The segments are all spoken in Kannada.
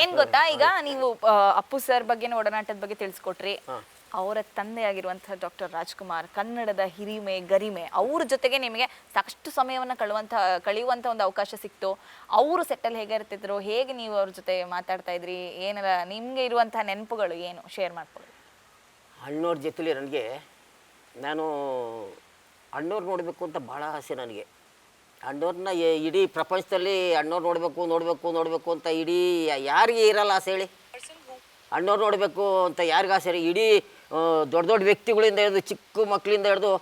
ಏನ್ ಗೊತ್ತಾ? ಈಗ ನೀವು ಆ, ಅಪ್ಪು ಸರ್ ಬಗ್ಗೆ ಒಡನಾಟದ ಬಗ್ಗೆ ತಿಳಿಸ್ಕೊಟ್ರಿ. ಅವರ ತಂದೆಯಾಗಿರುವಂತಹ ಡಾಕ್ಟರ್ ರಾಜ್ಕುಮಾರ್ ಕನ್ನಡದ ಹಿರಿಮೆ ಗರಿಮೆ ಅವ್ರ ಜೊತೆಗೆ ನಿಮಗೆ ಸಾಕಷ್ಟು ಸಮಯವನ್ನು ಕಳುವಂತ ಕಳೆಯುವಂತ ಒಂದು ಅವಕಾಶ ಸಿಕ್ತು. ಅವರು ಸೆಟ್ಟಲ್ ಹೇಗೆ ಇರ್ತಿದ್ರು? ಹೇಗೆ ನೀವು ಅವ್ರ ಜೊತೆ ಮಾತಾಡ್ತಾ ಇದ್ರಿ? ಏನಲ್ಲ ನಿಮ್ಗೆ ಇರುವಂತಹ ನೆನಪುಗಳು ಏನು? ಶೇರ್ ಮಾಡ್ಕೊಳ್ಳಿ. ಅಣ್ಣವ್ರ ಜೊತೆಲಿ ನನಗೆ ನಾನು ಅಣ್ಣವ್ರು ನೋಡಬೇಕು ಅಂತ ಭಾಳ ಆಸೆ ನನಗೆ. ಅಣ್ಣವ್ರನ್ನ ಇಡೀ ಪ್ರಪಂಚದಲ್ಲಿ ಅಣ್ಣವ್ರು ನೋಡಬೇಕು ನೋಡಬೇಕು ನೋಡಬೇಕು ಅಂತ ಇಡೀ ಯಾರಿಗೆ ಇರಲ್ಲ ಆಸೆ ಹೇಳಿ. ಅಣ್ಣವ್ರು ನೋಡಬೇಕು ಅಂತ ಯಾರಿಗೆ ಆಸೆ ಇಡೀ ದೊಡ್ಡ ದೊಡ್ಡ ವ್ಯಕ್ತಿಗಳಿಂದ ಹಿಡಿದು ಚಿಕ್ಕ ಮಕ್ಕಳಿಂದ ಹಿಡಿದು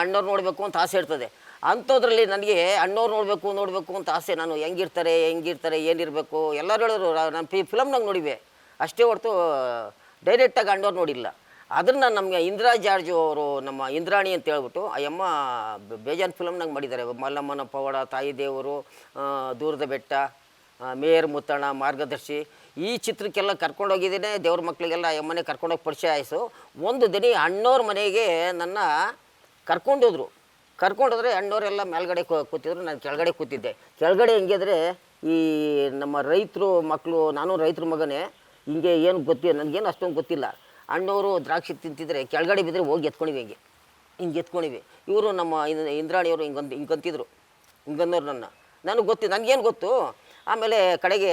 ಅಣ್ಣವ್ರು ನೋಡಬೇಕು ಅಂತ ಆಸೆ ಇರ್ತದೆ. ಅಂಥದ್ರಲ್ಲಿ ನನಗೆ ಅಣ್ಣವ್ರು ನೋಡಬೇಕು ನೋಡಬೇಕು ಅಂತ ಆಸೆ, ನಾನು ಹೆಂಗಿರ್ತಾರೆ ಹೆಂಗಿರ್ತಾರೆ, ಏನಿರಬೇಕು, ಎಲ್ಲರೂ ಹೇಳಿದ್ರು ನಾನು ಫಿ, ಫಿಲಮ್ನಾಗ ನೋಡಿವೆ ಅಷ್ಟೇ ಹೊರತು ಡೈರೆಕ್ಟಾಗಿ ಅಣ್ಣವ್ರು ನೋಡಿಲ್ಲ. ಅದನ್ನು ನಮಗೆ ಇಂದಿರಾ ಜಾರ್ಜ್ ಅವರು ನಮ್ಮ ಇಂದ್ರಾಣಿ ಅಂತ ಹೇಳ್ಬಿಟ್ಟು, ಆ ಅಮ್ಮ ಬೇಜಾನ್ ಫಿಲಮ್ನಾಗ ಮಾಡಿದ್ದಾರೆ. ಮಲ್ಲಮ್ಮನ ಪವಾಡ, ತಾಯಿ ದೇವರು ದೂರದ ಬೆಟ್ಟ ಮೇಯರ್ ಮುತ್ತಣ್ಣ ಮಾರ್ಗದರ್ಶಿ, ಈ ಚಿತ್ರಕ್ಕೆಲ್ಲ ಕರ್ಕೊಂಡೋಗಿದ್ದೀನಿ ದೇವ್ರ ಮಕ್ಕಳಿಗೆಲ್ಲ ಯಮ್ಮನೆ ಕರ್ಕೊಂಡೋಗಿ ಪರಿಚಯ ಆಯಿತು ಒಂದು ದಿನ ಅಣ್ಣವ್ರ ಮನೆಗೆ ನನ್ನ ಕರ್ಕೊಂಡೋದ್ರು ಕರ್ಕೊಂಡೋದ್ರೆ ಅಣ್ಣವರೆಲ್ಲ ಮೇಲ್ಗಡೆ ಕೂತಿದ್ರು. ನಾನು ಕೆಳಗಡೆ ಕೂತಿದ್ದೆ. ಕೆಳಗಡೆ ಹೆಂಗಿದ್ರೆ ಈ ನಮ್ಮ ರೈತರು ಮಕ್ಕಳು ನಾನು ರೈತರ ಮಗನೇ, ಹಿಂಗೆ ಏನು ಗೊತ್ತಿಲ್ಲ ನನಗೇನು ಅಷ್ಟೊಂದು ಗೊತ್ತಿಲ್ಲ. ಅಣ್ಣವರು ದ್ರಾಕ್ಷಿ ತಿಂತಿದ್ರೆ ಕೆಳಗಡೆ ಬಿದ್ದರೆ ಹೋಗಿ ಎತ್ಕೊಂಡಿವಿ ಹಿಂಗೆ. ಹಿಂಗೆ ಎತ್ಕೊಂಡಿವಿ. ಇವರು ನಮ್ಮ ಇಂದ್ರಾಣಿಯವರು ಹಿಂಗೊಂದು ಹಿಂಗೆ ಕಂತಿದ್ರು ಹಿಂಗನ್ನೋರು ನನ್ನ. ನನಗೆ ಗೊತ್ತು ನನಗೇನು ಗೊತ್ತು? ಆಮೇಲೆ ಕಡೆಗೆ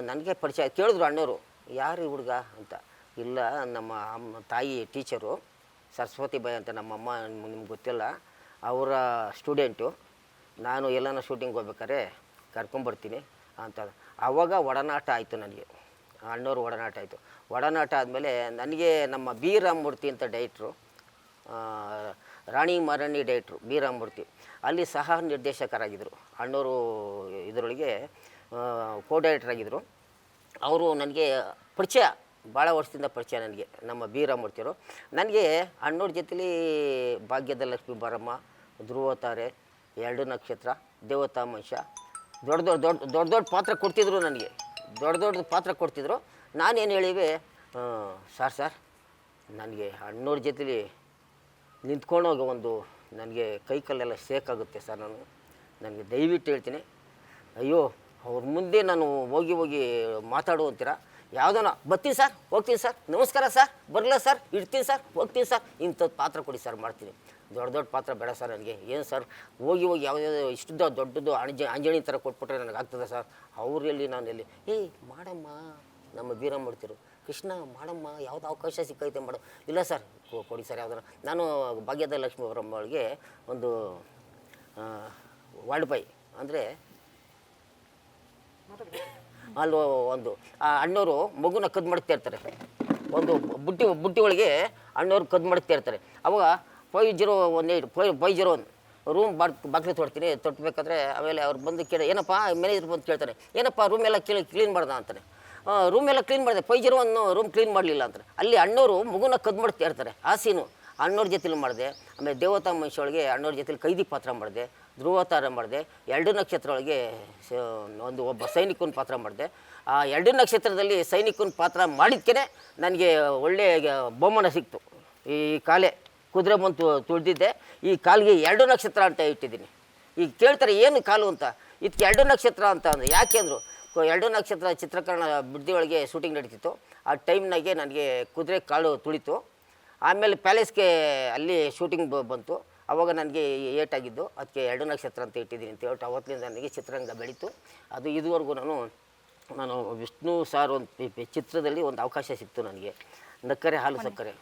ನನಗೆ ಪರಿಚಯ ಕೇಳಿದ್ರು ಅಣ್ಣವರು ಯಾರು ಹುಡುಗ ಅಂತ. ಇಲ್ಲ, ನಮ್ಮ ತಾಯಿ ಟೀಚರು, ಸರಸ್ವತಿ ಬಾಯಿ ಅಂತ ನಮ್ಮಮ್ಮ ನಿಮ್ಗೆ ಗೊತ್ತಿಲ್ಲ. ಅವರ ಸ್ಟೂಡೆಂಟು. ನಾನು ಎಲ್ಲನ ಶೂಟಿಂಗ್ ಹೋಗ್ಬೇಕಾದ್ರೆ ಕರ್ಕೊಂಬರ್ತೀನಿ ಅಂತ. ಆವಾಗ ಒಡನಾಟ ಆಯಿತು ನನಗೆ. ಅಣ್ಣವ್ರು ಒಡನಾಟ ಆಯಿತು. ಒಡನಾಟ ಆದಮೇಲೆ ನನಗೆ ನಮ್ಮ ಬಿ ರಾಮಮೂರ್ತಿ ಅಂತ ಡೈಟ್ರು ರಾಣಿ ಮಾರಣಿ ಡೈಟ್ರು ಬಿ ರಾಮಮೂರ್ತಿ ಅಲ್ಲಿ ಸಹ ನಿರ್ದೇಶಕರಾಗಿದ್ದರು ಅಣ್ಣವರು ಇದರೊಳಗೆ ಕೋ ಡೈರೆಕ್ಟರ್ ಆಗಿದ್ದರು ಅವರು ನನಗೆ ಪರಿಚಯ, ಭಾಳ ವರ್ಷದಿಂದ ಪರಿಚಯ ನನಗೆ, ನಮ್ಮ ಬಿ ರಾಮಮೂರ್ತಿಯವರು ನನಗೆ ಅಣ್ಣವ್ರ ಜೊತೆಲಿ ಭಾಗ್ಯದ ಲಕ್ಷ್ಮಿ ಬಾರಮ್ಮ ಧ್ರುವತಾರೆ ಎರಡು ನಕ್ಷತ್ರ ದೇವತಾಂಶ ದೊಡ್ಡ ದೊಡ್ಡ ದೊಡ್ಡ ದೊಡ್ಡ ದೊಡ್ಡ ಪಾತ್ರ ಕೊಡ್ತಿದ್ರು ನನಗೆ. ದೊಡ್ಡ ದೊಡ್ಡ ಪಾತ್ರ ಕೊಡ್ತಿದ್ರು. ನಾನೇನು ಹೇಳಿವೆ ಸರ್ ಸರ್, ನನಗೆ ಅಣ್ಣವ್ರ ಜೊತೆಲಿ ನಿಂತ್ಕೊಂಡೋಗ ಒಂದು ನನಗೆ ಕೈ ಕಾಲೆಲ್ಲ ಸೇಕಾಗುತ್ತೆ ಸರ್ ನಾನು. ನನಗೆ ದಯವಿಟ್ಟು ಹೇಳ್ತೀನಿ. ಅಯ್ಯೋ, ಅವ್ರ ಮುಂದೆ ನಾನು ಹೋಗಿ ಹೋಗಿ ಮಾತಾಡು ಅಂತೀರ? ಯಾವುದೋ ಬರ್ತೀನಿ ಸರ್, ಹೋಗ್ತೀನಿ ಸರ್, ನಮಸ್ಕಾರ ಸರ್ ಬರಲ್ಲ ಸರ್, ಇಡ್ತೀನಿ ಸರ್, ಹೋಗ್ತೀನಿ ಸರ್ ಇಂಥದ್ದು ಪಾತ್ರ ಕೊಡಿ ಸರ್, ಮಾಡ್ತೀನಿ. ದೊಡ್ಡ ದೊಡ್ಡ ಪಾತ್ರ ಬೇಡ ಸರ್ ನನಗೆ. ಏನು ಸರ್? ಹೋಗಿ ಹೋಗಿ ಯಾವುದ್ಯಾವುದೋ ಇಷ್ಟು ದೊಡ್ಡ- ದೊಡ್ಡದು ಅಂಜ ಆಂಜಣಿ ಥರ ಕೊಟ್ಬಿಟ್ರೆ ನನಗೆ ಆಗ್ತದೆ ಸರ್? ಅವ್ರಲ್ಲಿ ನಾನು ಎಲ್ಲಿ? ಏಯ್, ಮಾಡಮ್ಮ, ನಮ್ಮ ಬೀರಮ್ಮಡ್ತಿರು ಕೃಷ್ಣ, ಮಾಡಮ್ಮ, ಯಾವ್ದು ಅವಕಾಶ ಸಿಕ್ಕೈತೆ ಮಾಡು. ಇಲ್ಲ ಸರ್ ಕೊಡಿ ಸರ್ ಯಾವ್ದಾರ ನಾನು ಭಾಗ್ಯದ ಲಕ್ಷ್ಮಿ ಅವರಮ್ಮಳಿಗೆ ಒಂದು ಬೈ ಅಂದರೆ ಅಲ್ಲಿ ಒಂದು, ಆ ಅಣ್ಣವರು ಮಗುನ ಕದ್ದು ಮಾಡ್ತಾ ಇರ್ತಾರೆ. ಒಂದು ಬುಟ್ಟಿ ಬುಟ್ಟಿ ಒಳಗೆ ಅಣ್ಣವ್ರು ಕದ್ದು ಮಾಡ್ತಾ ಇರ್ತಾರೆ. ಅವಾಗ five zero one eight, five five zero one. Room ಬಾಡ್, ಬಾಗಿಲು ತೊಡ್ತೀನಿ ತೊಟ್ಟಬೇಕಾದ್ರೆ ಆಮೇಲೆ ಅವ್ರು ಬಂದು ಕೇಳಿ, ಏನಪ್ಪ ಮ್ಯಾನೇಜರ್ ಬಂದು ಕೇಳ್ತಾರೆ, ಏನಪ್ಪ, ರೂಮ್ ಎಲ್ಲ ಕ್ಲೀನ್ ಕ್ಲೀನ್ ಮಾಡ್ದ ಅಂತಾನೆ ರೂಮ್ ಎಲ್ಲ ಕ್ಲೀನ್ ಮಾಡಿದೆ, five zero one room clean ಮಾಡಲಿಲ್ಲ ಅಂತಾರೆ. ಅಲ್ಲಿ ಅಣ್ಣವರು ಮಗುನ ಕದ್ದು ಮಾಡ್ತಾ ಇರ್ತಾರೆ, ಆ ಸೀನು. ಅಣ್ಣವ್ರ ಜೊತೆಲಿ ಮಾಡಿದೆ, ಆಮೇಲೆ ದೇವತಾ ಮನುಷ್ಯ ಒಳಗೆ ಅಣ್ಣವ್ರ ಜೊತೆಲಿ ಕೈದಿ ಪಾತ್ರ ಮಾಡಿದೆ ಧ್ರುವತಾರ ಮಾಡಿದೆ, ಎರಡು ನಕ್ಷತ್ರ ಒಳಗೆ ಒಂದು ಒಬ್ಬ ಸೈನಿಕನ ಪಾತ್ರ ಮಾಡಿದೆ. ಆ ಎರಡು ನಕ್ಷತ್ರದಲ್ಲಿ ಸೈನಿಕನ ಪಾತ್ರ ಮಾಡಿದ್ಕೆ ನನಗೆ ಒಳ್ಳೆಯ ಬಹುಮಾನ ಸಿಕ್ತು. ಈ ಕಾಲೇ. ಕುದುರೆ ಬಂತು ತುಳಿದಿದ್ದೆ. ಈ ಕಾಲಿಗೆ ಎರಡು ನಕ್ಷತ್ರ ಅಂತ ಇಟ್ಟಿದ್ದೀನಿ. ಈಗ ಕೇಳ್ತಾರೆ, ಏನು ಕಾಲು ಅಂತ? ಇದಕ್ಕೆ ಎರಡು ನಕ್ಷತ್ರ ಅಂತ ಅಂದರೆ. ಯಾಕೆ ಅಂದರು? ಎರಡು ನಕ್ಷತ್ರ ಚಿತ್ರೀಕರಣ ಬಿಡ್ದಿ ಒಳಗೆ ಶೂಟಿಂಗ್ ನಡೀತಿತ್ತು. ಆ ಟೈಮ್ನಾಗೆ ನನಗೆ ಕುದುರೆ ಕಾಲು ತುಳಿತು. ಆಮೇಲೆ ಪ್ಯಾಲೇಸ್ಗೆ ಅಲ್ಲಿ ಶೂಟಿಂಗ್ ಬಂತು. ಆವಾಗ ನನಗೆ ಏಟಾಗಿದ್ದು. ಅದಕ್ಕೆ ಎರಡು ನಕ್ಷತ್ರ ಅಂತ ಇಟ್ಟಿದ್ದೀನಿ ಅಂತ ಹೇಳ್ಬಿಟ್ಟು ಅವತ್ತಿನಿಂದ ನನಗೆ ಚಿತ್ರರಂಗ ಬೆಳೀತು. ಅದು ಇದುವರೆಗೂ ನಾನು ನಾನು ವಿಷ್ಣು ಸಾರ್ ಒಂದು ಚಿತ್ರದಲ್ಲಿ ಒಂದು ಅವಕಾಶ ಸಿಕ್ತು ನನಗೆ. ನಕ್ಕರೆ ಹಾಲು ಸಕ್ಕರೆ.